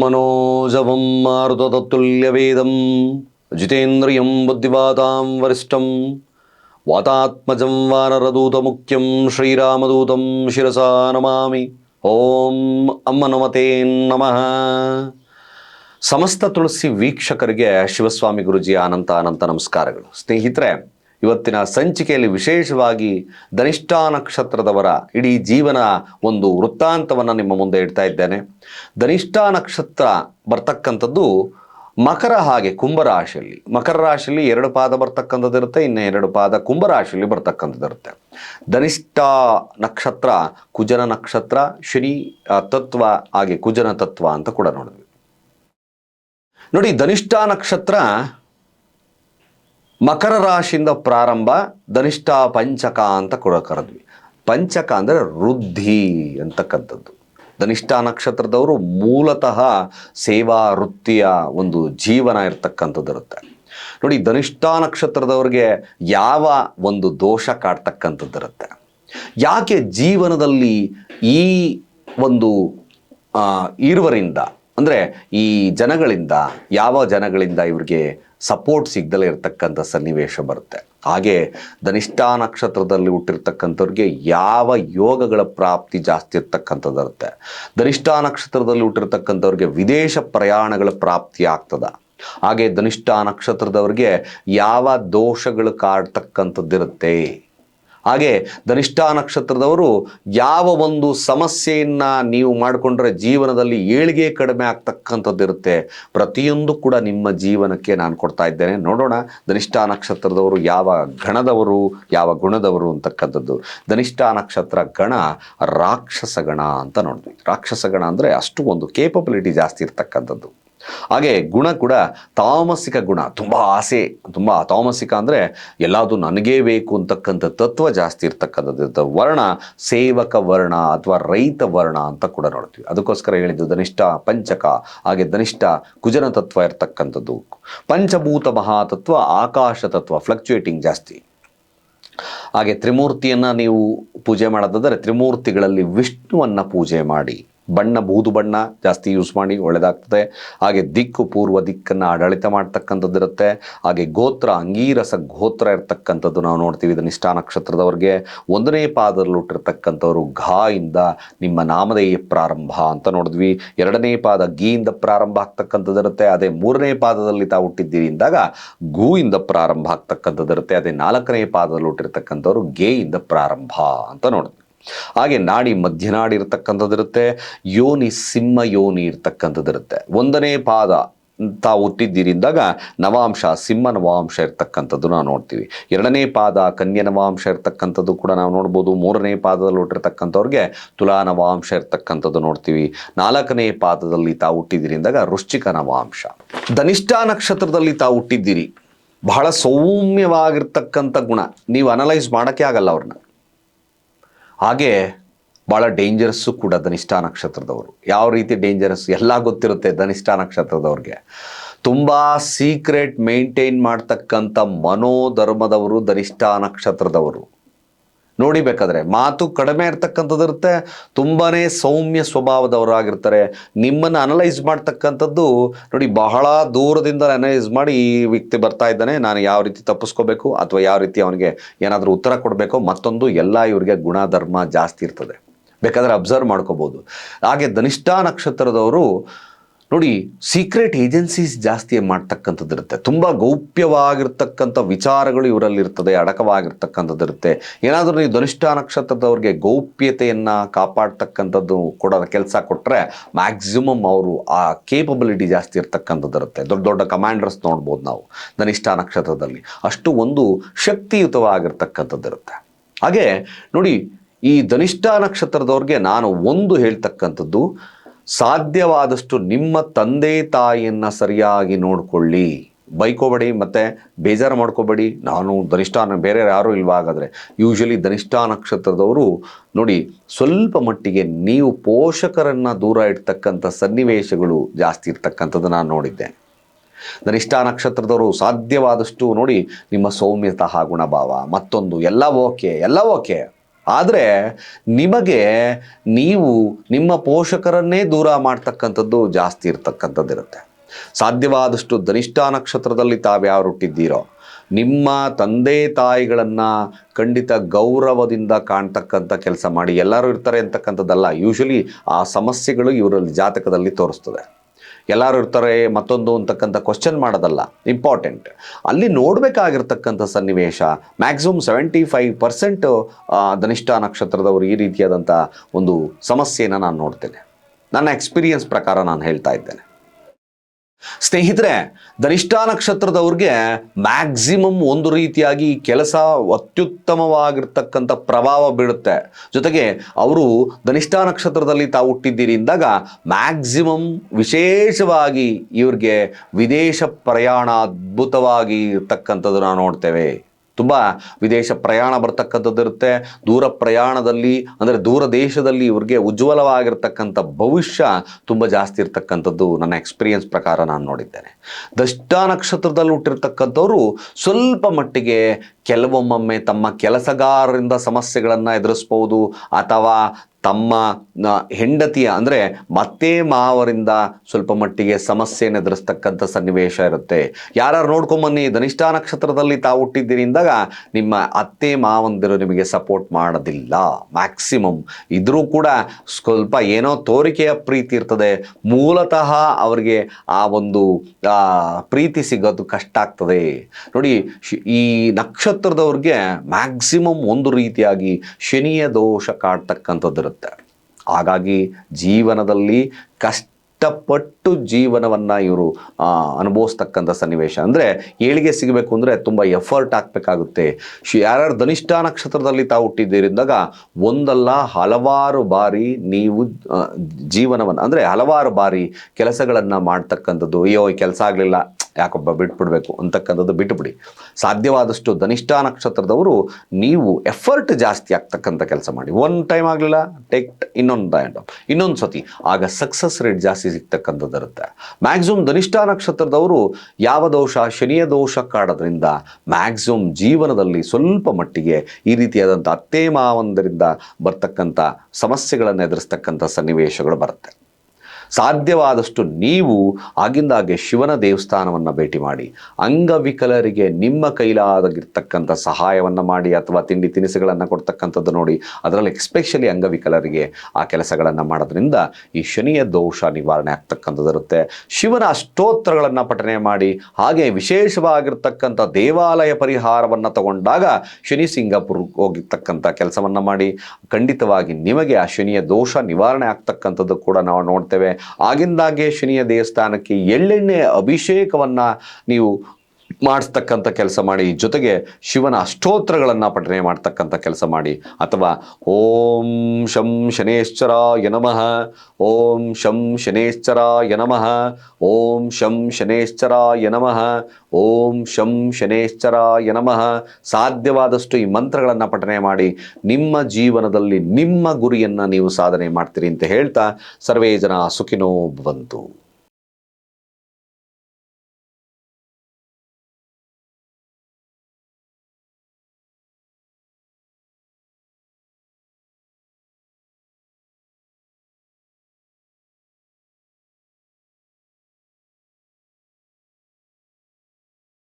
मनोजवं मारुततत्तुल्यवेदं जितेन्द्रियं बुद्धिवातां वरिष्ठं वातात्मजं वानरदूतमुख्यं श्रीरामदूतं शिरसा नमामि ಓಂ ಅಮ್ಮ ನಮತೆ ನಮಃ ಸಮಸ್ತ ತುಳಸಿ ವೀಕ್ಷಕರಿಗೆ ಶಿವಸ್ವಾಮಿ ಗುರುಜಿ ಅನಂತ ಅನಂತ ನಮಸ್ಕಾರಗಳು ಸ್ನೇಹಿತರೆ ಇವತ್ತಿನ ಸಂಚಿಕೆಯಲ್ಲಿ ವಿಶೇಷವಾಗಿ ಧನಿಷ್ಠಾ ನಕ್ಷತ್ರದವರ ಇಡೀ ಜೀವನ ಒಂದು ವೃತ್ತಾಂತವನ್ನು ನಿಮ್ಮ ಮುಂದೆ ಇಡ್ತಾ ಇದ್ದೇನೆ. ಧನಿಷ್ಠಾ ನಕ್ಷತ್ರ ಬರ್ತಕ್ಕಂಥದ್ದು ಮಕರ ಹಾಗೆ ಕುಂಭರಾಶಿಯಲ್ಲಿ ಮಕರ ರಾಶಿಯಲ್ಲಿ ಎರಡು ಪಾದ ಬರ್ತಕ್ಕಂಥದ್ದು ಇರುತ್ತೆ, ಇನ್ನು ಎರಡು ಪಾದ ಕುಂಭರಾಶಿಯಲ್ಲಿ ಬರ್ತಕ್ಕಂಥದ್ದು ಇರುತ್ತೆ. ಧನಿಷ್ಠ ನಕ್ಷತ್ರ, ಕುಜನ ನಕ್ಷತ್ರ ಶ್ರೀ ತತ್ವ ಹಾಗೆ ಕುಜನ ತತ್ವ ಅಂತ ಕೂಡ ನೋಡಿದ್ವಿ. ನೋಡಿ, ಧನಿಷ್ಠ ನಕ್ಷತ್ರ ಮಕರ ರಾಶಿಯಿಂದ ಪ್ರಾರಂಭ, ಧನಿಷ್ಠ ಪಂಚಕ ಅಂತ ಕೂಡ ಕರೆದ್ವಿ. ಪಂಚಕ ಅಂದರೆ ವೃದ್ಧಿ ಅಂತಕ್ಕಂಥದ್ದು. ಧನಿಷ್ಠ ನಕ್ಷತ್ರದವರು ಮೂಲತಃ ಸೇವಾ ವೃತ್ತಿಯ ಒಂದು ಜೀವನ ಇರತಕ್ಕಂಥದ್ದು ಇರುತ್ತೆ. ನೋಡಿ, ಧನಿಷ್ಠ ನಕ್ಷತ್ರದವ್ರಿಗೆ ಯಾವ ಒಂದು ದೋಷ ಕಾಡ್ತಕ್ಕಂಥದ್ದು ಇರುತ್ತೆ? ಯಾಕೆ ಜೀವನದಲ್ಲಿ ಈ ಒಂದು ಇರುವರಿಂದ ಅಂದರೆ ಈ ಜನಗಳಿಂದ, ಯಾವ ಜನಗಳಿಂದ ಇವ್ರಿಗೆ ಸಪೋರ್ಟ್ ಸಿಗ್ದಲೇ ಇರತಕ್ಕಂಥ ಸನ್ನಿವೇಶ ಬರುತ್ತೆ. ಹಾಗೆ ಧನಿಷ್ಠಾ ನಕ್ಷತ್ರದಲ್ಲಿ ಹುಟ್ಟಿರ್ತಕ್ಕಂಥವ್ರಿಗೆ ಯಾವ ಯೋಗಗಳ ಪ್ರಾಪ್ತಿ ಜಾಸ್ತಿ ಇರ್ತಕ್ಕಂಥದ್ದು ಇರುತ್ತೆ. ಧನಿಷ್ಠ ನಕ್ಷತ್ರದಲ್ಲಿ ಹುಟ್ಟಿರ್ತಕ್ಕಂಥವ್ರಿಗೆ ವಿದೇಶ ಪ್ರಯಾಣಗಳ ಪ್ರಾಪ್ತಿ ಆಗ್ತದ. ಹಾಗೆ ಧನಿಷ್ಠಾ ನಕ್ಷತ್ರದವ್ರಿಗೆ ಯಾವ ದೋಷಗಳು ಕಾಡ್ತಕ್ಕಂಥದ್ದಿರುತ್ತೆ. ಹಾಗೆ ಧನಿಷ್ಠ ನಕ್ಷತ್ರದವರು ಯಾವ ಒಂದು ಸಮಸ್ಯೆಯನ್ನ ನೀವು ಮಾಡಿಕೊಂಡ್ರೆ ಜೀವನದಲ್ಲಿ ಏಳಿಗೆ ಕಡಿಮೆ ಆಗ್ತಕ್ಕಂಥದ್ದಿರುತ್ತೆ ಪ್ರತಿಯೊಂದು ಕೂಡ ನಿಮ್ಮ ಜೀವನಕ್ಕೆ ನಾನು ಕೊಡ್ತಾ ಇದ್ದೇನೆ. ನೋಡೋಣ ಧನಿಷ್ಠ ನಕ್ಷತ್ರದವರು ಯಾವ ಗಣದವರು ಯಾವ ಗುಣದವರು ಅಂತಕ್ಕಂಥದ್ದು. ಧನಿಷ್ಠ ನಕ್ಷತ್ರ ಗಣ ರಾಕ್ಷಸ ಗಣ ಅಂತ ನೋಡಿದ್ವಿ ರಾಕ್ಷಸ ಗಣ ಅಂದರೆ ಅಷ್ಟು ಒಂದು ಕೇಪಬಿಲಿಟಿ ಜಾಸ್ತಿ ಇರ್ತಕ್ಕಂಥದ್ದು. ಹಾಗೆ ಗುಣ ಕೂಡ ತಾಮಸಿಕ ಗುಣ, ತುಂಬ ಆಸೆ, ತುಂಬ ತಾಮಸಿಕ ಅಂದರೆ ಎಲ್ಲದು ನನಗೇ ಬೇಕು ಅಂತಕ್ಕಂಥ ತತ್ವ ಜಾಸ್ತಿ ಇರ್ತಕ್ಕಂಥದ್ದು. ವರ್ಣ, ಸೇವಕ ವರ್ಣ ಅಥವಾ ರೈತ ವರ್ಣ ಅಂತ ಕೂಡ ನೋಡ್ತೀವಿ. ಅದಕ್ಕೋಸ್ಕರ ಹೇಳಿದ್ದು ಧನಿಷ್ಠ, ಪಂಚಕ, ಹಾಗೆ ಧನಿಷ್ಠ, ಕುಜನ ತತ್ವ ಇರ್ತಕ್ಕಂಥದ್ದು. ಪಂಚಭೂತ ಮಹಾತತ್ವ, ಆಕಾಶ ತತ್ವ ಫ್ಲಕ್ಚುಯೇಟಿಂಗ್ ಜಾಸ್ತಿ. ಹಾಗೆ ತ್ರಿಮೂರ್ತಿಯನ್ನು ನೀವು ಪೂಜೆ ಮಾಡೋದಾದರೆ ತ್ರಿಮೂರ್ತಿಗಳಲ್ಲಿ ವಿಷ್ಣುವನ್ನು ಪೂಜೆ ಮಾಡಿ. ಬಣ್ಣ, ಬೂದು ಬಣ್ಣ ಜಾಸ್ತಿ ಯೂಸ್ ಮಾಡಿ ಒಳ್ಳೆಯದಾಗ್ತದೆ ಹಾಗೆ ದಿಕ್ಕು, ಪೂರ್ವ ದಿಕ್ಕನ್ನು ಆಡಳಿತ ಮಾಡ್ತಕ್ಕಂಥದ್ದಿರುತ್ತೆ. ಹಾಗೆ ಗೋತ್ರ, ಅಂಗೀರಸ ಗೋತ್ರ ಇರ್ತಕ್ಕಂಥದ್ದು ನಾವು ನೋಡ್ತೀವಿ. ಇದು ನಿಷ್ಠಾ ನಕ್ಷತ್ರದವ್ರಿಗೆ ಒಂದನೇ ಪಾದದಲ್ಲಿ ಹುಟ್ಟಿರ್ತಕ್ಕಂಥವ್ರು ಘಾ ಇಂದ ನಿಮ್ಮ ನಾಮಧೇಯ ಪ್ರಾರಂಭ ಅಂತ ನೋಡಿದ್ವಿ. ಎರಡನೇ ಪಾದ ಗೀಯಿಂದ ಪ್ರಾರಂಭ ಆಗ್ತಕ್ಕಂಥದ್ದಿರುತ್ತೆ. ಅದೇ ಮೂರನೇ ಪಾದದಲ್ಲಿ ತಾವು ಹುಟ್ಟಿದ್ದೀರಿ ಅಂದಾಗ ಗೂ ಇಂದ ಪ್ರಾರಂಭ ಆಗ್ತಕ್ಕಂಥದ್ದಿರುತ್ತೆ. ಅದೇ ನಾಲ್ಕನೇ ಪಾದದಲ್ಲಿ ಹುಟ್ಟಿರ್ತಕ್ಕಂಥವ್ರು ಗೇ ಇಂದ ಪ್ರಾರಂಭ ಅಂತ ನೋಡಿದ್ವಿ. ಹಾಗೆ ನಾಡಿ ಮಧ್ಯನಾಡಿ ಇರತಕ್ಕಂಥದ್ದಿರುತ್ತೆ, ಯೋನಿ ಸಿಂಹ ಯೋನಿ ಇರತಕ್ಕಂಥದ್ದಿರುತ್ತೆ. ಒಂದನೇ ಪಾದ ತಾವು ಹುಟ್ಟಿದ್ದೀರಿ ಅಂದಾಗ ನವಾಂಶ, ಸಿಂಹ ನವಾಂಶ ಇರ್ತಕ್ಕಂಥದ್ದು ನಾವು ನೋಡ್ತೀವಿ. ಎರಡನೇ ಪಾದ ಕನ್ಯ ನವಾಂಶ ಇರ್ತಕ್ಕಂಥದ್ದು ಕೂಡ ನಾವು ನೋಡ್ಬೋದು. ಮೂರನೇ ಪಾದದಲ್ಲಿ ಹುಟ್ಟಿರ್ತಕ್ಕಂಥವ್ರಿಗೆ ತುಲಾ ನವಾಂಶ ಇರ್ತಕ್ಕಂಥದ್ದು ನೋಡ್ತೀವಿ. ನಾಲ್ಕನೇ ಪಾದದಲ್ಲಿ ತಾವು ಹುಟ್ಟಿದ್ದೀರಿ ಅಂದಾಗ ನವಾಂಶ. ಧನಿಷ್ಠ ನಕ್ಷತ್ರದಲ್ಲಿ ತಾವು ಹುಟ್ಟಿದ್ದೀರಿ. ಬಹಳ ಸೌಮ್ಯವಾಗಿರ್ತಕ್ಕಂಥ ಗುಣ. ನೀವು ಅನಲೈಸ್ ಮಾಡೋಕ್ಕೆ ಆಗಲ್ಲ ಅವ್ರನ್ನ. ಹಾಗೆ ಭಾಳ ಡೇಂಜರಸ್ಸು ಕೂಡ ಧನಿಷ್ಠ ನಕ್ಷತ್ರದವರು. ಯಾವ ರೀತಿ ಡೇಂಜರಸ್ ಎಲ್ಲ ಗೊತ್ತಿರುತ್ತೆ ಧನಿಷ್ಠ ನಕ್ಷತ್ರದವ್ರಿಗೆ. ತುಂಬ ಸೀಕ್ರೆಟ್ ಮೇಂಟೈನ್ ಮಾಡ್ತಕ್ಕಂಥ ಮನೋಧರ್ಮದವರು ಧನಿಷ್ಠ ನಕ್ಷತ್ರದವರು. ನೋಡಿ ಬೇಕಾದ್ರೆ ಮಾತು ಕಡಿಮೆ ಇರ್ತಕ್ಕಂಥದ್ದಿರುತ್ತೆ ತುಂಬಾ ಸೌಮ್ಯ ಸ್ವಭಾವದವರಾಗಿರ್ತಾರೆ. ನಿಮ್ಮನ್ನು ಅನಲೈಸ್ ಮಾಡ್ತಕ್ಕಂಥದ್ದು ನೋಡಿ ಬಹಳ ದೂರದಿಂದ ಅನಲೈಸ್ ಮಾಡಿ ಈ ವ್ಯಕ್ತಿ ಬರ್ತಾ ಇದ್ದಾನೆ, ನಾನು ಯಾವ ರೀತಿ ತಪ್ಪಿಸ್ಕೋಬೇಕು ಅಥವಾ ಯಾವ ರೀತಿ ಅವನಿಗೆ ಏನಾದರೂ ಉತ್ತರ ಕೊಡಬೇಕು ಮತ್ತೊಂದು ಎಲ್ಲ ಇವರಿಗೆ ಗುಣಧರ್ಮ ಜಾಸ್ತಿ ಇರ್ತದೆ. ಬೇಕಾದರೆ ಅಬ್ಸರ್ವ್ ಮಾಡ್ಕೋಬೋದು. ಹಾಗೆ ಧನಿಷ್ಠಾ ನಕ್ಷತ್ರದವರು ನೋಡಿ ಸೀಕ್ರೆಟ್ ಏಜೆನ್ಸೀಸ್ ಜಾಸ್ತಿ ಮಾಡ್ತಕ್ಕಂಥದ್ದು ಇರುತ್ತೆ ತುಂಬ ಗೌಪ್ಯವಾಗಿರ್ತಕ್ಕಂಥ ವಿಚಾರಗಳು ಇವರಲ್ಲಿ ಇರ್ತದೆ ಅಡಕವಾಗಿರ್ತಕ್ಕಂಥದ್ದು ಇರುತ್ತೆ ಏನಾದರೂ ನೀವು ಧನಿಷ್ಠ ನಕ್ಷತ್ರದವ್ರಿಗೆ ಗೌಪ್ಯತೆಯನ್ನು ಕಾಪಾಡ್ತಕ್ಕಂಥದ್ದು ಕೊಡೋ ಕೆಲಸ ಕೊಟ್ಟರೆ ಮ್ಯಾಕ್ಸಿಮಮ್ ಅವರು ಆ ಕೇಪಬಿಲಿಟಿ ಜಾಸ್ತಿ ಇರ್ತಕ್ಕಂಥದ್ದು ಇರುತ್ತೆ ದೊಡ್ಡ ದೊಡ್ಡ ಕಮಾಂಡರ್ಸ್ ನೋಡ್ಬೋದು ನಾವು ಧನಿಷ್ಠ ನಕ್ಷತ್ರದಲ್ಲಿ. ಅಷ್ಟು ಒಂದು ಶಕ್ತಿಯುತವಾಗಿರ್ತಕ್ಕಂಥದ್ದು ಇರುತ್ತೆ ಹಾಗೆ ನೋಡಿ, ಈ ಧನಿಷ್ಠ ನಕ್ಷತ್ರದವ್ರಿಗೆ ನಾನು ಒಂದು ಹೇಳ್ತಕ್ಕಂಥದ್ದು ಸಾಧ್ಯವಾದಷ್ಟು ನಿಮ್ಮ ತಂದೆ ತಾಯಿಯನ್ನು ಸರಿಯಾಗಿ ನೋಡಿಕೊಳ್ಳಿ. ಬೈಕೋಬೇಡಿ, ಮತ್ತು ಬೇಜಾರು ಮಾಡ್ಕೋಬೇಡಿ. ನಾನು ಧನಿಷ್ಠ ಬೇರೆ ಯಾರೂ ಇಲ್ವಾ ಹಾಗಾದರೆ ಯೂಶಲಿ ಧನಿಷ್ಠ ನಕ್ಷತ್ರದವರು ನೋಡಿ, ಸ್ವಲ್ಪ ಮಟ್ಟಿಗೆ ನೀವು ಪೋಷಕರನ್ನು ದೂರ ಇಡ್ತಕ್ಕಂಥ ಸನ್ನಿವೇಶಗಳು ಜಾಸ್ತಿ ಇರ್ತಕ್ಕಂಥದ್ದು ನಾನು ನೋಡಿದ್ದೆ. ಧನಿಷ್ಠ ನಕ್ಷತ್ರದವರು ಸಾಧ್ಯವಾದಷ್ಟು ನೋಡಿ ನಿಮ್ಮ ಸೌಮ್ಯತಃ ಗುಣಭಾವ. ಮತ್ತೊಂದು, ಎಲ್ಲ ಓಕೆ ಎಲ್ಲ ಓಕೆ ಆದರೆ ನಿಮಗೆ ನೀವು ನಿಮ್ಮ ಪೋಷಕರನ್ನೇ ದೂರ ಮಾಡ್ತಕ್ಕಂಥದ್ದು ಜಾಸ್ತಿ ಇರತಕ್ಕಂಥದ್ದಿರುತ್ತೆ. ಸಾಧ್ಯವಾದಷ್ಟು ಧನಿಷ್ಠ ನಕ್ಷತ್ರದಲ್ಲಿ ತಾವ್ಯಾವ ಹುಟ್ಟಿದ್ದೀರೋ, ನಿಮ್ಮ ತಂದೆ ತಾಯಿಗಳನ್ನು ಖಂಡಿತ ಗೌರವದಿಂದ ಕಾಣ್ತಕ್ಕಂಥ ಕೆಲಸ ಮಾಡಿ ಎಲ್ಲರೂ ಇರ್ತಾರೆ ಅಂತಕ್ಕಂಥದ್ದಲ್ಲ ಯೂಶ್ವಲಿ ಆ ಸಮಸ್ಯೆಗಳು ಇವರಲ್ಲಿ ಜಾತಕದಲ್ಲಿ ತೋರಿಸ್ತದೆ. ಎಲ್ಲರೂ ಇರ್ತಾರೆ, ಮತ್ತೊಂದು ಅಂತಕ್ಕಂಥ ಕ್ವಶನ್ ಮಾಡೋದಲ್ಲ ಇಂಪಾರ್ಟೆಂಟ್ ಅಲ್ಲಿ ನೋಡಬೇಕಾಗಿರ್ತಕ್ಕಂಥ ಸನ್ನಿವೇಶ maximum seventy five percent Dhanishta ನಕ್ಷತ್ರದವರು ಈ ರೀತಿಯಾದಂಥ ಒಂದು ಸಮಸ್ಯೆಯನ್ನು ನಾನು ನೋಡ್ತೇನೆ. ನನ್ನ ಎಕ್ಸ್ಪೀರಿಯನ್ಸ್ ಪ್ರಕಾರ ನಾನು ಹೇಳ್ತಾ ಇದ್ದೇನೆ. ಸ್ನೇಹಿತರೆ ಧನಿಷ್ಠ ನಕ್ಷತ್ರದವ್ರಿಗೆ ಮ್ಯಾಕ್ಸಿಮಮ್ ಒಂದು ರೀತಿಯಾಗಿ ಕೆಲಸ ಅತ್ಯುತ್ತಮವಾಗಿರ್ತಕ್ಕಂಥ ಪ್ರಭಾವ ಬೀಳುತ್ತೆ. ಜೊತೆಗೆ ಅವರು ಧನಿಷ್ಠ ನಕ್ಷತ್ರದಲ್ಲಿ ತಾವು ಹುಟ್ಟಿದ್ದೀರಿ ಅಂದಾಗ ಮ್ಯಾಕ್ಸಿಮಮ್ ವಿಶೇಷವಾಗಿ ಇವ್ರಿಗೆ ವಿದೇಶ ಪ್ರಯಾಣ ಅದ್ಭುತವಾಗಿ ಇರ್ತಕ್ಕಂಥದ್ದು ನಾವು ನೋಡ್ತೇವೆ. ತುಂಬ ವಿದೇಶ ಪ್ರಯಾಣ ಬರ್ತಕ್ಕಂಥದ್ದು ಇರುತ್ತೆ ದೂರ ಪ್ರಯಾಣದಲ್ಲಿ, ಅಂದರೆ ದೂರ ದೇಶದಲ್ಲಿ ಇವ್ರಿಗೆ ಉಜ್ವಲವಾಗಿರ್ತಕ್ಕಂಥ ಭವಿಷ್ಯ ತುಂಬ ಜಾಸ್ತಿ ಇರ್ತಕ್ಕಂಥದ್ದು ನನ್ನ ಎಕ್ಸ್ಪೀರಿಯನ್ಸ್ ಪ್ರಕಾರ ನಾನು ನೋಡಿದ್ದೇನೆ. ದಷ್ಟ ನಕ್ಷತ್ರದಲ್ಲಿ ಹುಟ್ಟಿರ್ತಕ್ಕಂಥವ್ರು ಸ್ವಲ್ಪ ಮಟ್ಟಿಗೆ ಕೆಲವೊಮ್ಮೊಮ್ಮೆ ತಮ್ಮ ಕೆಲಸಗಾರರಿಂದ ಸಮಸ್ಯೆಗಳನ್ನು ಎದುರಿಸ್ಬೋದು ಅಥವಾ ತಮ್ಮ ಹೆಂಡತಿಯ ಅಂದರೆ ಮತ್ತೆ ಮಾವರಿಂದ ಸ್ವಲ್ಪ ಮಟ್ಟಿಗೆ ಸಮಸ್ಯೆಯನ್ನು ಎದುರಿಸ್ತಕ್ಕಂಥ ಸನ್ನಿವೇಶ ಇರುತ್ತೆ. ಯಾರು ನೋಡ್ಕೊಂಬನ್ನಿ ಧನಿಷ್ಠ ನಕ್ಷತ್ರದಲ್ಲಿ ತಾವು ಹುಟ್ಟಿದ್ದೀರಿ ಅಂದಾಗ ನಿಮ್ಮ ಅತ್ತೆ ಮಾವಂದಿರು ನಿಮಗೆ ಸಪೋರ್ಟ್ ಮಾಡೋದಿಲ್ಲ. ಮ್ಯಾಕ್ಸಿಮಮ್ ಇದ್ರೂ ಕೂಡ ಸ್ವಲ್ಪ ಏನೋ ತೋರಿಕೆಯ ಪ್ರೀತಿ ಇರ್ತದೆ. ಮೂಲತಃ ಅವರಿಗೆ ಆ ಒಂದು ಪ್ರೀತಿ ಸಿಗೋದು ಕಷ್ಟ ಆಗ್ತದೆ. ನೋಡಿ, ಈ ಈ ನಕ್ಷತ್ರದವ್ರಿಗೆ ಮ್ಯಾಕ್ಸಿಮಮ್ ಒಂದು ರೀತಿಯಾಗಿ ಶನಿಯ ದೋಷ ಕಾಡ್ತಕ್ಕಂಥದ್ದಿರುತ್ತೆ. ಹಾಗಾಗಿ ಜೀವನದಲ್ಲಿ ಕಷ್ಟಪಟ್ಟು ಜೀವನವನ್ನು ಇವರು ಅನುಭವಿಸ್ತಕ್ಕಂಥ ಸನ್ನಿವೇಶ. ಅಂದರೆ ಏಳಿಗೆ ಸಿಗಬೇಕು ಅಂದರೆ ತುಂಬ ಎಫರ್ಟ್ ಹಾಕಬೇಕಾಗುತ್ತೆ. ಯಾರ್ಯಾರು ಧನಿಷ್ಠ ನಕ್ಷತ್ರದಲ್ಲಿ ತಾವು ಹುಟ್ಟಿದ್ದೀರಿಂದಾಗ ಒಂದಲ್ಲ ಹಲವಾರು ಬಾರಿ ನೀವು ಜೀವನವನ್ನು, ಅಂದರೆ ಹಲವಾರು ಬಾರಿ ಕೆಲಸಗಳನ್ನು ಮಾಡ್ತಕ್ಕಂಥದ್ದು, ಅಯ್ಯೋ ಕೆಲಸ ಆಗಲಿಲ್ಲ ಯಾಕೊಬ್ಬ ಬಿಟ್ಬಿಡ್ಬೇಕು ಅಂತಕ್ಕಂಥದ್ದು ಬಿಟ್ಟುಬಿಡಿ. ಸಾಧ್ಯವಾದಷ್ಟು ಧನಿಷ್ಠ ನಕ್ಷತ್ರದವರು ನೀವು ಎಫರ್ಟ್ ಜಾಸ್ತಿ ಆಗ್ತಕ್ಕಂಥ ಕೆಲಸ ಮಾಡಿ. ಒನ್ ಟೈಮ್ ಆಗಲಿಲ್ಲ ಟೇಕ್ ಇನ್ನೊಂದು ಟೈಮ್ ಇನ್ನೊಂದು ಸತಿ. ಆಗ ಸಕ್ಸಸ್ ರೇಟ್ ಜಾಸ್ತಿ ಸಿಗ್ತಕ್ಕಂಥದ್ದು ಇರುತ್ತೆ. ಮ್ಯಾಕ್ಸಿಮಮ್ ಧನಿಷ್ಠ ನಕ್ಷತ್ರದವರು ಯಾವ ದೋಷ, ಶನಿಯ ದೋಷ ಕಾಡೋದ್ರಿಂದ ಮ್ಯಾಕ್ಸಿಮಮ್ ಜೀವನದಲ್ಲಿ ಸ್ವಲ್ಪ ಮಟ್ಟಿಗೆ ಈ ರೀತಿಯಾದಂಥ ಅತ್ತೇ ಮಾವಂದರಿಂದ ಬರ್ತಕ್ಕಂಥ ಸಮಸ್ಯೆಗಳನ್ನು ಎದುರಿಸ್ತಕ್ಕಂಥ ಸನ್ನಿವೇಶಗಳು ಬರುತ್ತೆ. ಸಾಧ್ಯವಾದಷ್ಟು ನೀವು ಆಗಿಂದಾಗೆ ಶಿವನ ದೇವಸ್ಥಾನವನ್ನು ಭೇಟಿ ಮಾಡಿ, ಅಂಗವಿಕಲರಿಗೆ ನಿಮ್ಮ ಕೈಲಾದಾಗಿರ್ತಕ್ಕಂಥ ಸಹಾಯವನ್ನು ಮಾಡಿ ಅಥವಾ ತಿಂಡಿ ತಿನಿಸುಗಳನ್ನು ಕೊಡ್ತಕ್ಕಂಥದ್ದು ನೋಡಿ, ಅದರಲ್ಲಿ ಎಕ್ಸ್ಪೆಷಲಿ ಅಂಗವಿಕಲರಿಗೆ ಆ ಕೆಲಸಗಳನ್ನು ಮಾಡೋದ್ರಿಂದ ಈ ಶನಿಯ ದೋಷ ನಿವಾರಣೆ ಆಗ್ತಕ್ಕಂಥದ್ದು ಇರುತ್ತೆ. ಶಿವನ ಅಷ್ಟೋತ್ತರಗಳನ್ನು ಪಠನೆ ಮಾಡಿ, ಹಾಗೆ ವಿಶೇಷವಾಗಿರ್ತಕ್ಕಂಥ ದೇವಾಲಯ ಪರಿಹಾರವನ್ನು ತಗೊಂಡಾಗ ಶನಿ ಸಿಂಗಾಪುರ್ ಹೋಗಿರ್ತಕ್ಕಂಥ ಕೆಲಸವನ್ನು ಮಾಡಿ, ಖಂಡಿತವಾಗಿ ನಿಮಗೆ ಆ ಶನಿಯ ದೋಷ ನಿವಾರಣೆ ಆಗ್ತಕ್ಕಂಥದ್ದು ಕೂಡ ನಾವು ನೋಡ್ತೇವೆ. ಆಗಿಂದಾಗೆ ಶನಿಯ ದೇವಸ್ಥಾನಕ್ಕೆ ಎಳ್ಳೆಣ್ಣೆ ಅಭಿಷೇಕವನ್ನು ನೀವು ಮಾಡಿಸ್ತಕ್ಕಂಥ ಕೆಲಸ ಮಾಡಿ, ಜೊತೆಗೆ ಶಿವನ ಅಷ್ಟೋತ್ರಗಳನ್ನು ಪಠನೆ ಮಾಡ್ತಕ್ಕಂಥ ಕೆಲಸ ಮಾಡಿ, ಅಥವಾ ಓಂ ಶಂ ಶನೇಶ್ವರ ನಮಃ, ಓಂ ಶಂ ಶನೇಶ್ವರ ನಮಃ, ಓಂ ಶಂ ಶನೇಶ್ವರ ನಮಃ, ಓಂ ಶಂ ಶನೇಶ್ವರ ನಮಃ, ಸಾಧ್ಯವಾದಷ್ಟು ಈ ಮಂತ್ರಗಳನ್ನು ಪಠನೆ ಮಾಡಿ, ನಿಮ್ಮ ಜೀವನದಲ್ಲಿ ನಿಮ್ಮ ಗುರಿಯನ್ನು ನೀವು ಸಾಧನೆ ಮಾಡ್ತೀರಿ ಅಂತ ಹೇಳ್ತಾ ಸರ್ವೇ ಜನ ಸುಖಿನೋ ಭವಂತು.